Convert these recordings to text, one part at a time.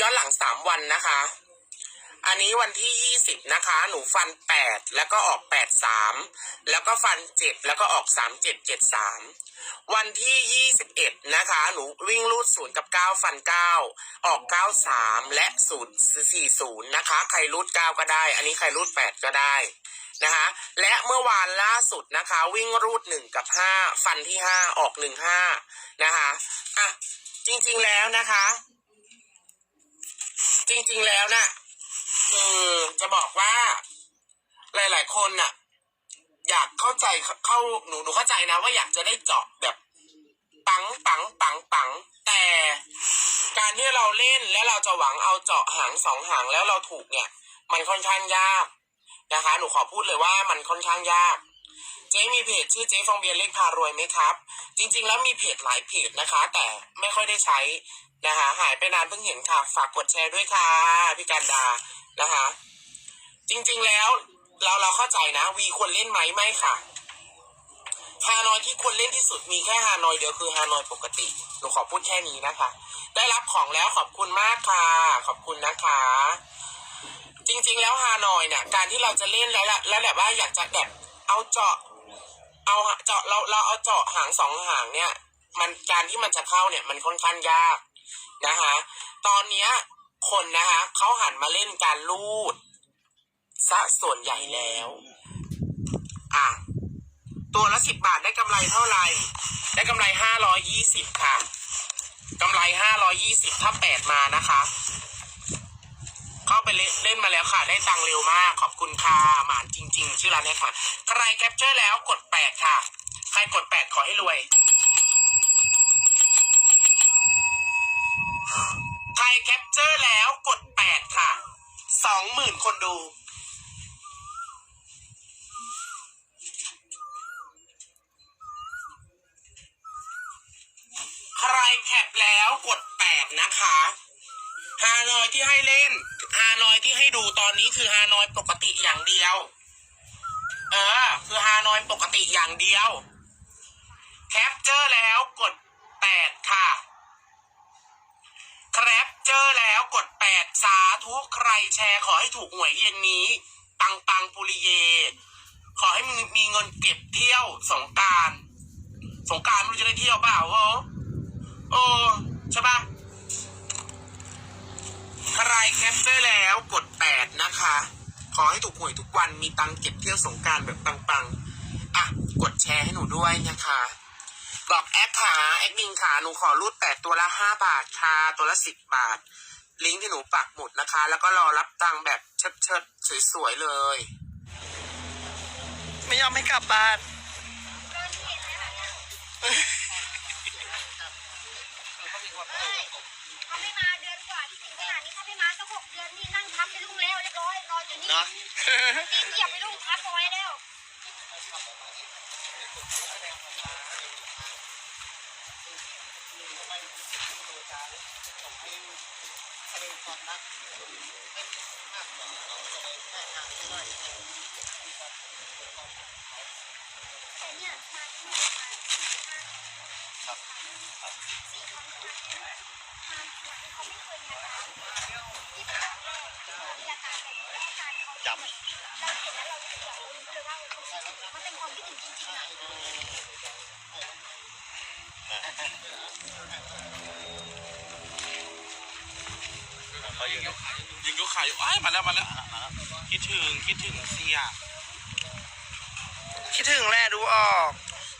ย้อนหลังสามวันนะคะ อันนี้วันที่ยี่สิบนะคะ หนูฟันแปดแล้วก็ออกแปดสามแล้วก็ฟันเจ็ดแล้วก็ออกสามเจ็ดเจ็ดสามวันที่ยี่สิบเอ็ดนะคะ หนูวิ่งรูดศูนย์กับเก้าฟันเก้าออกเก้าสามและศูนย์สี่ศูนย์นะคะ ใครรูดเก้าก็ได้ อันนี้ใครรูดแปดก็ได้นะคะ และเมื่อวานล่าสุดนะคะ วิ่งรูดหนึ่งกับห้าฟันที่ห้าออกหนึ่งห้านะคะอะจริงๆแล้วนะคะ จริงๆแล้วน่ะคือจะบอกว่า หลาย ๆ คนน่ะ อยากเข้าใจเข้าหนูหนูเข้าใจนะว่าอยากจะได้เจาะแบบ ปังปังปังปังแต่การที่เราเล่นแล้วเราจะหวังเอาเจาะหางสองหางแล้วเราถูกเนี่ย มันค่อนข้างยากนะคะ หนูขอพูดเลยว่ามันค่อนข้างยาก จ๊มีเพจชื่อเจ๊ฟองเบียร์เลขพารวยไหมครับ จริง ๆ แล้วมีเพจหลายเพจนะคะ แต่ไม่ค่อยได้ใช้นะคะหายไปนานเพิ่งเห็นค่ะ ฝากกดแชร์ด้วยค่ะพี่กันดานะคะ จริงๆแล้วเราเราเข้าใจนะวีควรเล่นไหมไม่ค่ะฮานอยที่ควรเล่นที่สุดมีแค่ฮานอยเดียวคือฮานอยปกติหนูขอพูดแค่นี้นะคะ ได้รับของแล้วขอบคุณมากค่ะ ขอบคุณนะคะ จริงๆแล้วฮานอยเนี่ยการที่เราจะเล่นแล้วละแล้วแบบว่าอยากจะแบบเอาเจาะ เอาเจาะเราเราเอาเจาะหางสองหางเนี่ย มันการที่มันจะเข้าเนี่ยมันค่อนข้างยากนะคะ ตอนเนี้ยคนนะคะเขาหันมาเล่นการลูดซะส่วนใหญ่แล้ว อะ ตัวละสิบบาทได้กำไรเท่าไหร่ ได้กำไรห้าร้อยี่สิบค่ะกำไรห้าร้อยี่สิบถ้าแปดมานะคะ เข้าไปเล่นมาแล้วค่ะ ได้ตังค์เร็วมาก ขอบคุณค่ะหมานจริง ๆ ชื่อร้านนี้ค่ะ ใครแคปเจอร์แล้วกดแปดค่ะ ใครกดแปดขอให้รวย ใครแคปเจอร์แล้วกดแปดค่ะ สองหมื่นคนดู ใครแคปแล้วกดแปดนะคะฮานอยที่ให้เล่น ฮานอยที่ให้ดูตอนนี้คือฮานอยปกติอย่างเดียว เออ คือฮานอยปกติอย่างเดียว แคปเจอร์แล้วกดแปดค่ะแคปเจอร์แล้วกดแปดสาธุใครแชร์ขอให้ถูกหวยเย็นนี้ ปังปังปุริเย ขอให้มึงมีเงินเก็บเที่ยวสงการ สงการไม่รู้จะได้เที่ยวเปล่าโอ้โอ้ใช่ปะ ใครแคปเจอร์แล้วกดแปดนะคะ ขอให้ถูกหวยทุกวันมีตังเก็บเที่ยวสงการแบบปังๆ อะ กดแชร์ให้หนูด้วยนะคะ บอกแอปขาแอดมินขาหนูขอรูดแปดตัวละห้าบาทค่ะ ตัวละสิบบาท ลิงก์ที่หนูปักหมุดนะคะ แล้วก็รอรับตังแบบเชิดๆ สวยๆ เลย ไม่ยอมให้กลับบ้าน นี่เนาะตีนเหยียบไปลุงทับเอาไว้แล้วแต่ การเขาจเราเห็นแล้วเรารู้สึกว่ารู้เลยว่ามันเป็นความคิดถึงจริงๆอะเขาอยู่ยิงยกขาอยู่อ้ายมาแล้วมาแล้วคิดถึงคิดถึงเสียคิดถึงแหละดูออก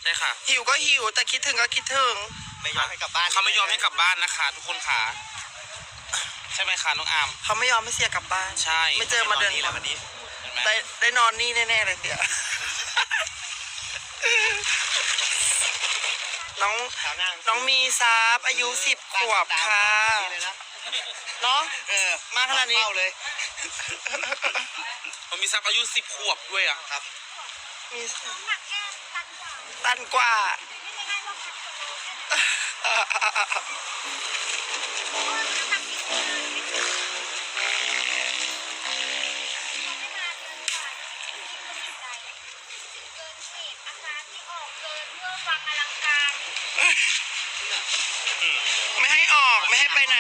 ใช่ค่ะหิวก็หิวแต่คิดถึงก็คิดถึง ไม่ยอมให้กลับบ้านเขาไม่ยอมให้กลับบ้านนะคะ ทุกคนค่ะ ใช่ไหมคะน้องอามเขาไม่ยอมให้เสียกลับบ้านใช่ไม่เจอมาเดือนนี้แล้ววันนี้เห็นไหมได้ได้นอนนี่แน่ๆเลยเสีย น้องน้องมีซาบอายุสิบขวบค่ะเนาะเออมาขนาดนี้เข้เลยมันมีซักอายุสิบขวบด้วยอะครับ มีหนักแค่ตันกว่าตันกว่าไม่ได้ว่าพันกว่าแค่นั้นหนักสิบเขาไม่มาเดือนกว่าที่คิดว่าสิ่งใดเกินเหตุอาการที่ออกเกินเมื่อฟังอลังการ ไม่ให้ออกไม่ให้ไปไหน